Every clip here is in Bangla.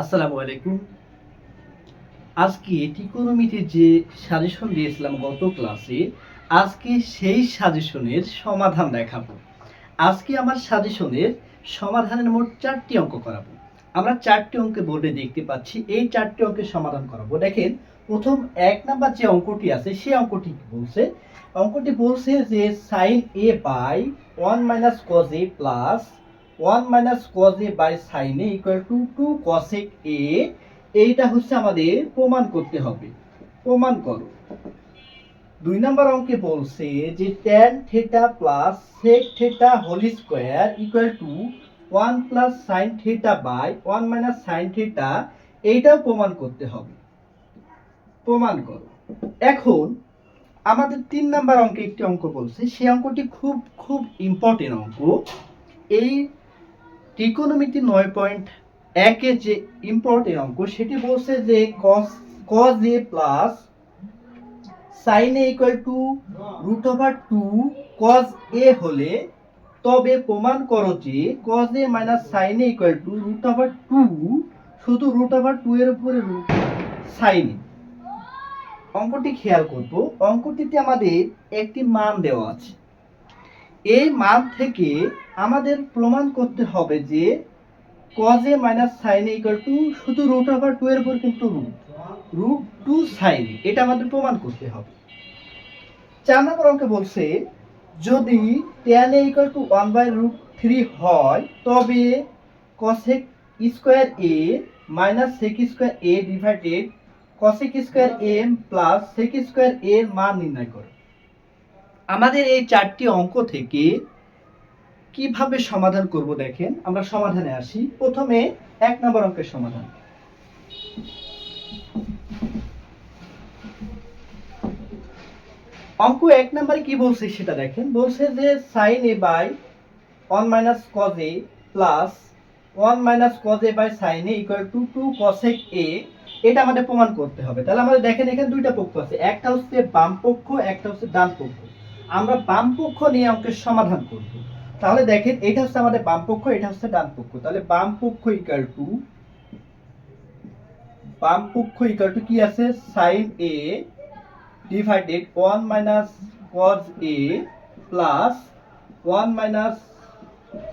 আসসালামু আলাইকুম। আজকে টিকোনমিতে যে সাজেশন দিয়েছিলাম গত ক্লাসে, আজকে সেই সাজেশনের সমাধান দেখাবো। আজকে আমার সাজেশনের সমাধানের মোট চারটি অঙ্ক করাবো। আমরা চারটি অঙ্কে বোর্ডে দেখতে পাচ্ছি, এই চারটি অঙ্কের সমাধান করাবো। দেখেন, প্রথম এক নাম্বার যে অঙ্কটি আছে সেই অঙ্কটি বলছে? অঙ্কটি বলছে যে sine A by one minus cos A plus one minus cos A by sine A equal to two cosec A এইটা হচ্ছে আমাদের প্রমাণ করতে হবে। প্রমাণ করো। দুই নাম্বার অঙ্কে বলছে যে tan theta plus sec theta whole square equal to one plus sine theta by one minus sine theta এইটাও প্রমাণ করতে হবে। প্রমাণ করো। এখন আমাদের তিন নাম্বার অঙ্কে একটি অঙ্ক বলছে সেই অঙ্কটি খুব খুব ইম্পর্টেন্ট অঙ্ক। এই ত্রিকোণমিতি নয় পয়েন্ট একে যে ইম্পর্টেন্ট অঙ্ক, সেটি বলছে যে cos cos A plus sine A equal to root over two cos A হলে, তবে প্রমাণ করো যে cos A minus sine A equal to root over two শুধু রুট ওভার টু এর উপরে রুট সাইন অঙ্কটি খেয়াল করব, অঙ্কটিতে আমাদের একটি মান দেওয়া আছে। এই মান থেকে আমাদের প্রমাণ করতে হবে যে a minus sine equal to শুধু রুট ওভার টু এর উপর কিন্তু রুট রুট টু সাইন এটা আমাদের প্রমাণ করতে হবে। চার নম্বর অঙ্কে বলছে, যদি tan a equal to one by root three হয়, তবে cosec square A minus sec square A divided cosec square M plus sec square এর মান নির্ণয় করো। আমাদের এই চারটি অঙ্ক থেকে কীভাবে সমাধান করব দেখেন, আমরা সমাধানে আসি। প্রথমে এক নম্বর অঙ্কের সমাধান। অঙ্ক এক নম্বরে কি বলছে সেটা দেখেন। বলছে যে sine A by one minus cos A plus one minus cos A by sine A equal to two cosec A এটা আমাদের প্রমাণ করতে হবে। তাহলে আমাদের দেখেন এখানে দুইটা পক্ষ আছে। একটা হচ্ছে বাম পক্ষ, একটা হচ্ছে ডান পক্ষ। আমরা বাম পক্ষ নিয়ে অঙ্কের সমাধান করব। তাহলে দেখেন, এটা হচ্ছে আমাদের বাম পক্ষ, এটা হচ্ছে ডান পক্ষ। তাহলে বাম পক্ষ ইকাল টু বাম পক্ষ ইকাল টু কি আছে? Sine A divided one minus cos A plus one minus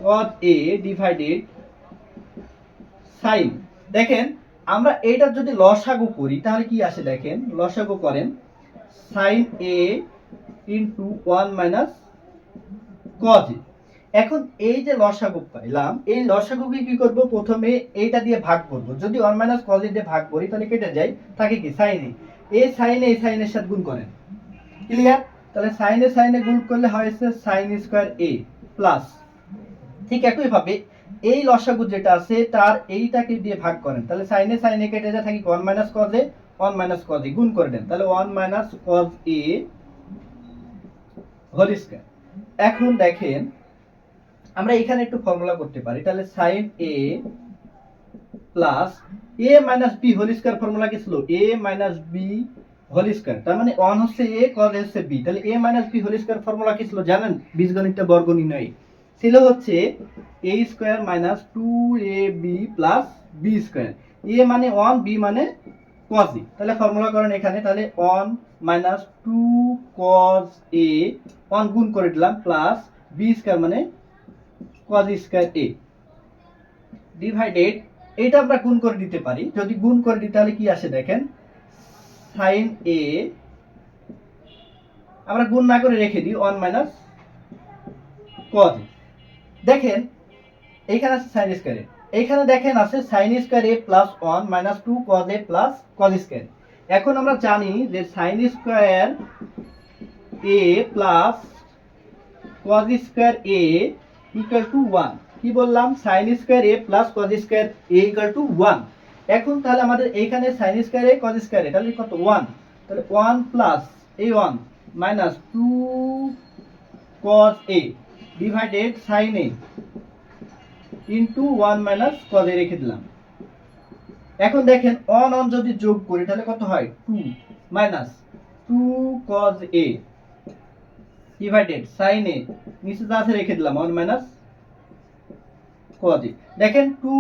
cos A divided sine দেখেন, আমরা এটা যদি লসাগু করি, তাহলে কি আসে দেখেন? লসাগু করেন। Sine A into one minus cos এখন এই যে লসাগু পাইলাম, এই লসাগুকে কি করব? প্রথমে এইটা দিয়ে ভাগ করব। যদি ওয়ান মাইনাস কজ দিয়ে ভাগ করি, তাহলে কেটে যায়, থাকে কি? সাইনে এই সাইনে এই সাইনের সাথে গুণ করেন। ক্লিয়ার তাহলে সাইনে সাইনে গুণ করলে হয়েছে সাইন স্কোয়ার এ প্লাস ঠিক একইভাবে এই লসাগু যেটা আছে, তার এইটাকে দিয়ে ভাগ করেন। তাহলে সাইনে সাইনে কেটে যায়, থাকি one minus cos one minus cos A গুণ করে দেন। তাহলে one minus cos A whole square এখন দেখেন আমরা এখানে একটু ফর্মুলা করতে পারি। তাহলে sine A plus A minus B whole square formula কি ছিল? A minus B whole square তার মানে ওয়ান হচ্ছে এ কজ হচ্ছে বি তাহলে A minus B whole square formula কি ছিল? জানেন, বীজগণিতটা বর্গ নির্ণয় ছিল হচ্ছে A square minus two A B plus B square A মানে ওয়ান বি মানে কজ এ তাহলে ফর্মুলা করেন এখানে, তাহলে one minus two cos A one গুণ করে দিলাম প্লাস বি স্কয়ার মানে কজ স্কয়ার এ ডিভাইডেড এটা আমরা গুণ করে দিতে পারি। যদি গুণ করে দিই তাহলে কি আসে দেখেন? সাইন এ আমরা গুণ না করে রেখে দিই ওয়ান মাইনাস কজ দেখেন এইখানে আছে সাইন স্কয়ার এ এইখানে দেখেন আছে sine square A plus one minus two cos A plus cos square এখন আমরা জানি যে sine square A plus cos square A equal to one কি বললাম? Sine square A plus cos square A equal to one এখন তাহলে আমাদের এইখানে sine square A cos square A তাহলে কত? ওয়ান তাহলে ওয়ান প্লাস এই one minus two cos A divided sine A into one minus cos A রেখে দিলাম। এখন দেখেন অন অন যদি যোগ করি, তাহলে কত হয়? Two minus two cos A divided sine A নিচে যা আছে রেখে দিলাম ওয়ান মাইনাস কজ দেখেন টু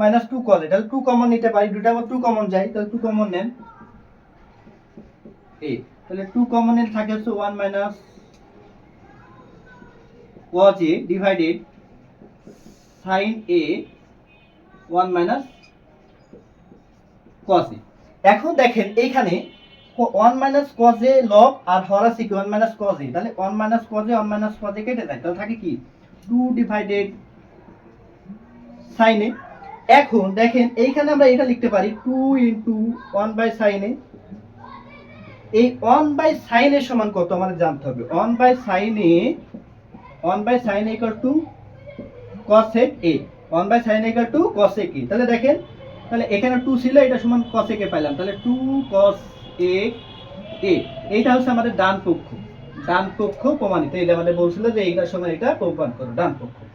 মাইনাস টু কজ তাহলে টু কমন নিতে পারি দুটা আমার টু কমন যায়, তাহলে টু কমন নেন। এ তাহলে টু কমন এর থাকে হচ্ছে one minus A divided sine A one minus cos এখন দেখেন, এইখানে ওয়ান মাইনাস কজ এ লব আর হর আছে কি ওয়ান মাইনাস কজ তাহলে one minus cos A one minus cos কেটে যায়। তাহলে থাকে কি? টু ডিভাইডেড সাইনে এখন দেখেন, এইখানে আমরা এটা লিখতে পারি টু ইন্টু ওয়ান বাই সাইনে এই ওয়ান বাই সাইনের সমান কত? আমাদের জানতে হবে। ওয়ান বাই সাইনে one by sine equal to cosec A one by sine equal to cosec A তাহলে দেখেন, তাহলে এখানে টু ছিল, এটা সমান কসেক পাইলাম। তাহলে টু কস এ এ। এইটা হচ্ছে আমাদের ডান পক্ষ। ডান পক্ষ প্রমাণিত। এটা আমাদের বলছিল যে এইটার সময় এটা প্রমাণ করো, ডান পক্ষ।